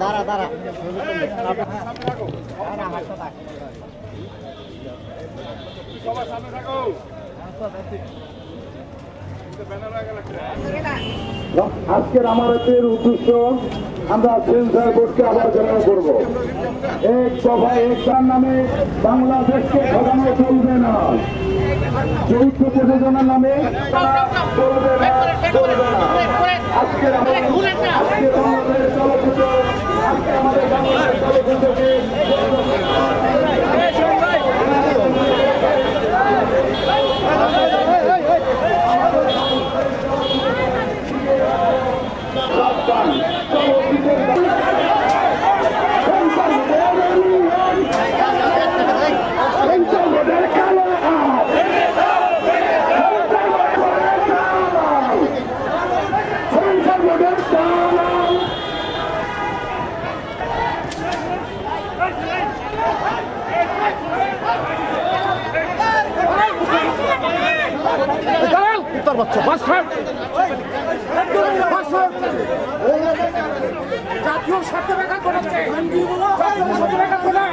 দাঁড়া দাঁড়া। সবার সামনে থাকো উদ্দেশ্য, আমরা সেন্সার বোর্ডকে আবার জানানো করব। এক দফা একটার নামে বাংলাদেশকে ঘটানো চলবে না। চৌদ্দ প্রযোজনার নামে চলবে না। আজকের আমার জাতীয় স্বার্থ ব্যাঘাত ঘটাচ্ছে জাতীয় স্বার্থ ব্যাঘাত ঘটায়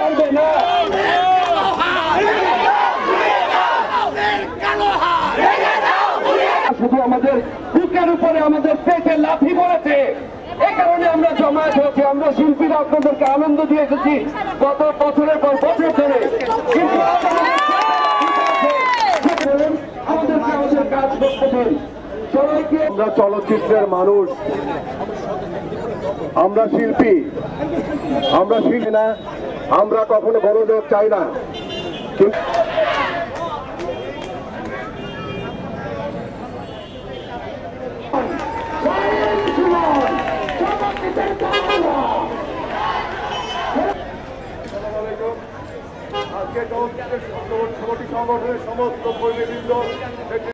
পারবে না শুধু আমাদের বুকের উপরে আমাদের পেটে লাথি পড়েছে। এ কারণে আমরা জমায়েত হয়েছি। আমরা শিল্পীরা আপনাদেরকে আনন্দ দিয়ে এসেছি গত বছরের পর বছর ধরে। কাজ আমরা চলচ্চিত্রের মানুষ। আমরা শিল্পী। আমরা শিল্পী না, আমরা কখনো বড় লোক চাই না। কিন্তু আজকে চলচ্চিত্রের সংগঠনের সমস্ত কর্মীবৃন্দ